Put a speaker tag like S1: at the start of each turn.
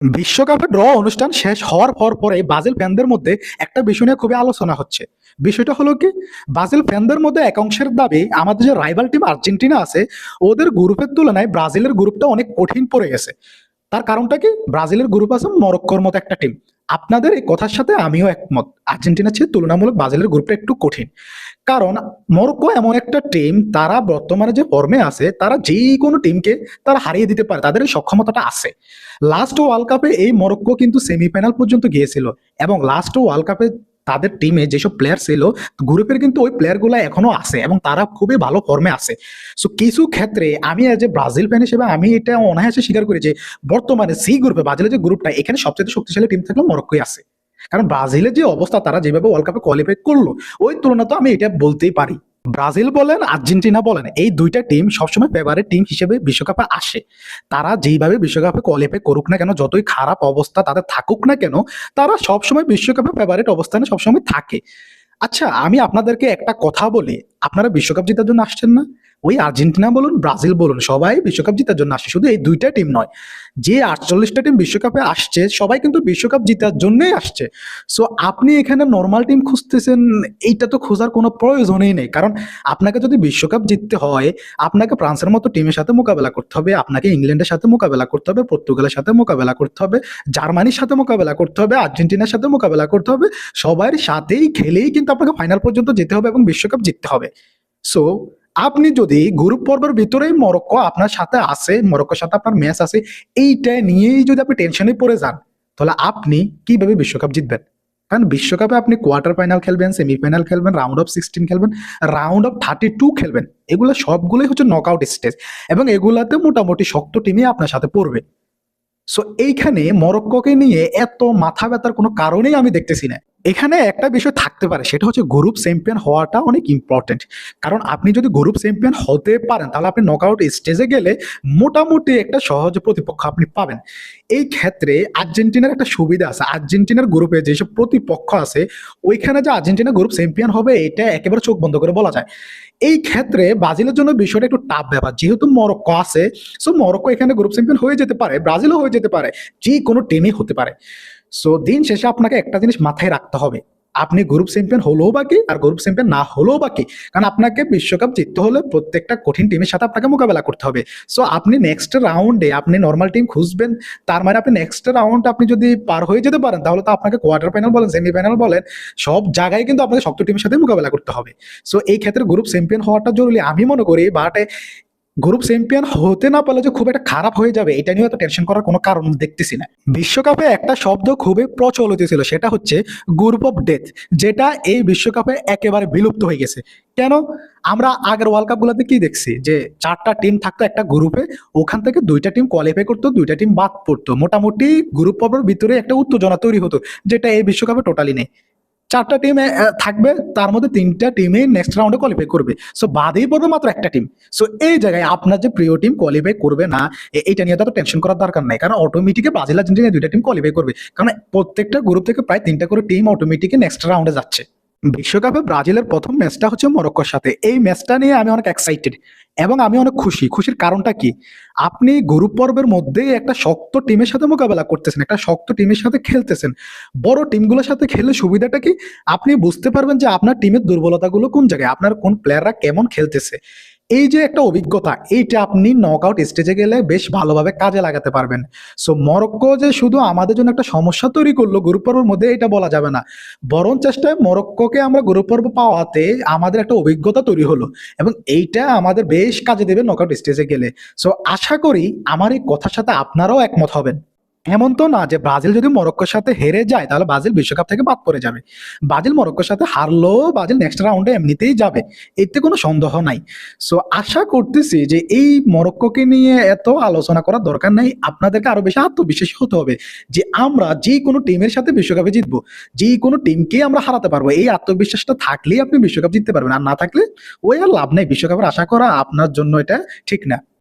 S1: বিশ্বকাপের ড্র অনুষ্ঠান শেষ হওয়ার পর পরে বাজেল ফ্যানদের মধ্যে একটা বিষয় নিয়ে খুবই আলোচনা হচ্ছে। বিষয়টা হলো কি, ব্রাজিল ফ্যানদের মধ্যে এক অংশের দাবি, আমাদের যে রাইভাল টিম আর্জেন্টিনা আছে, ওদের গ্রুপের তুলনায় ব্রাজিলের গ্রুপটা অনেক কঠিন পড়ে গেছে। তার কারণটা কি? ব্রাজিলের গ্রুপ আছে মরক্কোর মতো একটা টিম আপনাদের এই কথার সাথে আমিও একমত। আর্জেন্টিনার চেয়ে তুলনামূলক ব্রাজিলের গ্রুপটা একটু কঠিন। কারণ মরক্কো এমন একটা টিম তারা বর্তমানে যে ফর্মে আছে, তারা যে কোনো টিমকে তারা হারিয়ে দিতে পারে, তাদের এই সক্ষমতাটা আছে। লাস্ট ওয়ার্ল্ড কাপে এই মরক্কো কিন্তু সেমিফাইনাল পর্যন্ত গিয়েছিল। এবং লাস্ট ওয়ার্ল্ড কাপে তাদের টিমে যেসব প্লেয়ার ছিল গ্রুপের কিন্তু ওই প্লেয়ারগুলো এখনও আছে এবং তারা খুবই ভালো ফর্মে আছে। সো কিছু ক্ষেত্রে আমি এজ এ ব্রাজিল ফ্যান হিসেবে আমি এটা অনায়াসে স্বীকার করি যে, বর্তমানে সি গ্রুপে ব্রাজিলের যে গ্রুপটা এখানে সবচেয়ে শক্তিশালী টিম থাকলে মরক্কোই আছে। কারণ ব্রাজিলের যে অবস্থা, তারা যেভাবে ওয়ার্ল্ড কাপে কোয়ালিফাই করল, ওই তুলনা তো আমি এটা বলতেই পারি। ব্রাজিল বলেন, আর্জেন্টিনা বলেন, এই দুইটা টিম সবসময় ফেভারিট টিম হিসেবে বিশ্বকাপে আসে। তারা যেইভাবে বিশ্বকাপে কোয়ালিফাই করুক না কেন, যতই খারাপ অবস্থা তাদের থাকুক না কেন, তারা সবসময় বিশ্বকাপে ফেভারিট অবস্থানে সবসময় থাকে। আচ্ছা আমি আপনাদেরকে একটা কথা বলি, আপনারা বিশ্বকাপ জেতার জন্য আসছেন না? ওই আর্জেন্টিনা বলুন, ব্রাজিল বলুন, সবাই বিশ্বকাপ জেতার জন্য আসছে শুধু এই দুইটা টিম নয়, যে আটচল্লিশটা টিম বিশ্বকাপে আসছে, সবাই কিন্তু বিশ্বকাপ জেতার জন্যই আসছে। সো আপনি এখানে নর্মাল টিম খুঁজতেছেন, এইটা তো খোঁজার কোনো প্রয়োজনই নেই। কারণ আপনাকে যদি বিশ্বকাপ জিততে হয়, আপনাকে ফ্রান্সের মতো টিমের সাথে মোকাবেলা করতে হবে, আপনাকে ইংল্যান্ডের সাথে মোকাবেলা করতে হবে, পর্তুগালের সাথে মোকাবেলা করতে হবে, জার্মানির সাথে মোকাবেলা করতে হবে, আর্জেন্টিনার সাথে মোকাবেলা করতে হবে, সবার সাথেই খেলেই কিন্তু আপনাকে ফাইনাল পর্যন্ত যেতে হবে এবং বিশ্বকাপ জিততে হবে। সো আপনি যদি গ্রুপ পর্বের ভিতরেই মরক্কো আপনার সাথে আছে, মরক্কোর সাথে আপনার ম্যাচ আছে, এইটা নিয়েই যদি আপনি টেনশনে পড়ে যান, তাহলে আপনি কীভাবে বিশ্বকাপ জিতবেন? কারণ বিশ্বকাপে আপনি কোয়ার্টার ফাইনাল খেলবেন সেমিফাইনাল খেলবেন রাউন্ড অফ সিক্সটিন খেলবেন রাউন্ড অফ থার্টি টু খেলবেন। এগুলো সবগুলোই হচ্ছে নকআউট স্টেজ এবং এগুলাতে মোটামুটি শক্ত টিমই আপনার সাথে পড়বে। সো এইখানে মরক্কোকে নিয়ে এত মাথা ব্যথার কোনো কারণেই আমি দেখতেছি না। এখানে একটা বিষয় থাকতে পারে, সেটা হচ্ছে গ্রুপ চ্যাম্পিয়ন হওয়াটা অনেক ইম্পর্টেন্ট কারণ আপনি যদি গ্রুপ চ্যাম্পিয়ন হতে পারেন, তাহলে আপনি নকআউট স্টেজে গেলে মোটামুটি একটা সহজ প্রতিপক্ষ আপনি পাবেন। এই ক্ষেত্রে আর্জেন্টিনার একটা সুবিধা আছে। আর্জেন্টিনার গ্রুপে যেসব প্রতিপক্ষ আছে, ওইখানে যে আর্জেন্টিনা গ্রুপ চ্যাম্পিয়ন হবে, এটা একেবারে চোখ বন্ধ করে বলা যায়। এই ক্ষেত্রে ব্রাজিলের জন্য বিষয়টা একটু টাফ ব্যাপার। যেহেতু মরক্কো আছে সো মরক্কো এখানে গ্রুপ চ্যাম্পিয়ন হয়ে যেতে পারে, ব্রাজিলও হয়ে যেতে পারে যে কোনো টিমই হতে পারে। সো দিন শেষে আপনাকে একটা জিনিস মাথায় রাখতে হবে। আপনি গ্রুপ চ্যাম্পিয়ন হলেও বাকি আর গ্রুপ চ্যাম্পিয়ন না হলেও বাকি কারণ আপনাকে বিশ্বকাপ জিততে হলে প্রত্যেকটা কঠিন টিমের সাথে আপনাকে মোকাবেলা করতে হবে। সো আপনি নেক্সট রাউন্ডে আপনি নর্মাল টিম খুঁজবেন, তার মানে আপনি নেক্সট রাউন্ড আপনি যদি পার হয়ে যেতে পারেন, তাহলে তো আপনাকে কোয়ার্টার ফাইনাল বলেন সেমিফাইনাল বলেন, সব জায়গায় কিন্তু আপনাকে শক্ত টিমের সাথে মোকাবেলা করতে হবে। সো এই ক্ষেত্রে গ্রুপ চ্যাম্পিয়ন হওয়াটা জরুরি। আমি মনে করি বাট গ্রুপ চ্যাম্পিয়ন হতে না পারলে যে খুব একটা খারাপ হয়ে যাবে, এটা নিয়ে এত টেনশন করার কোনো কারণ দেখতেছি না। বিশ্বকাপে একটা শব্দ খুবই প্রচলিত ছিল, সেটা হচ্ছে গ্রুপ অফ ডেথ যেটা এই বিশ্বকাপে একেবারে বিলুপ্ত হয়ে গেছে। কেন? আমরা আগের ওয়ার্ল্ড কাপগুলোতে কি দেখছি? যে চারটা টিম থাকতো একটা গ্রুপে ওখান থেকে দুইটা টিম কোয়ালিফাই করতো, দুইটা টিম বাদ পড়তো। মোটামুটি গ্রুপ পর্বের ভিতরে একটা উত্তেজনা তৈরি হতো, যেটা এই বিশ্বকাপে টোটালি নেই। চারটা টিম থাকবে, তার মধ্যে তিনটা টিমে নেক্সট রাউন্ডে কোয়ালিফাই করবে। সো বাদেই পড়বে মাত্র একটা টিম সো এই জায়গায় আপনার যে প্রিয় টিম কোয়ালিফাই করবে না, এ- এইটা নিয়ে তো টেনশন করার দরকার নাই। কারণ অটোমেটিকে ব্রাজিল আর্জেন্টিনা দুইটা টিম কোয়ালিফাই করবে। কারণ প্রত্যেকটা গ্রুপ থেকে প্রায় তিনটা করে টিম অটোমেটিকে নেক্সট রাউন্ডে যাচ্ছে। বিশ্বকাপে ব্রাজিলের প্রথম ম্যাচটা হচ্ছে মরক্কোর সাথে। এই ম্যাচটা নিয়ে আমি অনেক এক্সাইটেড এবং আমি অনেক খুশি। খুশির কারণটা কি? আপনি গ্রুপ পর্বের মধ্যে একটা শক্ত টিমের সাথে মোকাবেলা করতেছেন, একটা শক্ত টিমের সাথে খেলতেছেন। বড় টিমগুলোর সাথে খেললে সুবিধাটা কি? আপনি বুঝতে পারবেন যে আপনার টিমের দুর্বলতাগুলো কোন জায়গায়, আপনার কোন প্লেয়াররা কেমন খেলতেছে। এই যে একটা অভিজ্ঞতা, এইটা আপনি নকআউট স্টেজে গেলে বেশ ভালোভাবে কাজে লাগাতে পারবেন। সো মরক্কো যে শুধু আমাদের জন্য একটা সমস্যা তৈরি করল গ্রুপ পর্বের মধ্যে এটা বলা যাবে না। বরং চেষ্টায় মরক্কোকে আমরা গ্রুপ পর্ব পাওয়াতে আমাদের একটা অভিজ্ঞতা তৈরি হলো এবং এইটা আমাদের বেশ কাজে দেবে নকআউট স্টেজে গেলে। সো আশা করি আমার এই কথার সাথে আপনারাও একমত হবেন। এমন তো না যে ব্রাজিল যদি মরক্কোর সাথে হেরে যায়, তাহলে ব্রাজিল বিশ্বকাপ থেকে বাদ পড়ে যাবে। ব্রাজিল মরক্কোর সাথে হারলেও ব্রাজিল নেক্সট রাউন্ডে এমনিতেই যাবে। এতে কোনো সন্দেহ নাই। সো আশা করতেছি যে এই মরক্কোকে নিয়ে এত আলোচনা করার দরকার নাই। আপনাদেরকে আরও বেশি আত্মবিশ্বাসী হতে হবে যে আমরা যে কোনো টিমের সাথে বিশ্বকাপে জিতবো, যে কোনো টিমকে আমরা হারাতে পারব। এই আত্মবিশ্বাসটা থাকলেই আপনি বিশ্বকাপ জিততে পারবেন। আর না থাকলে, ওই আর লাভ নেই। বিশ্বকাপের আশা করা আপনার জন্য এটা ঠিক না।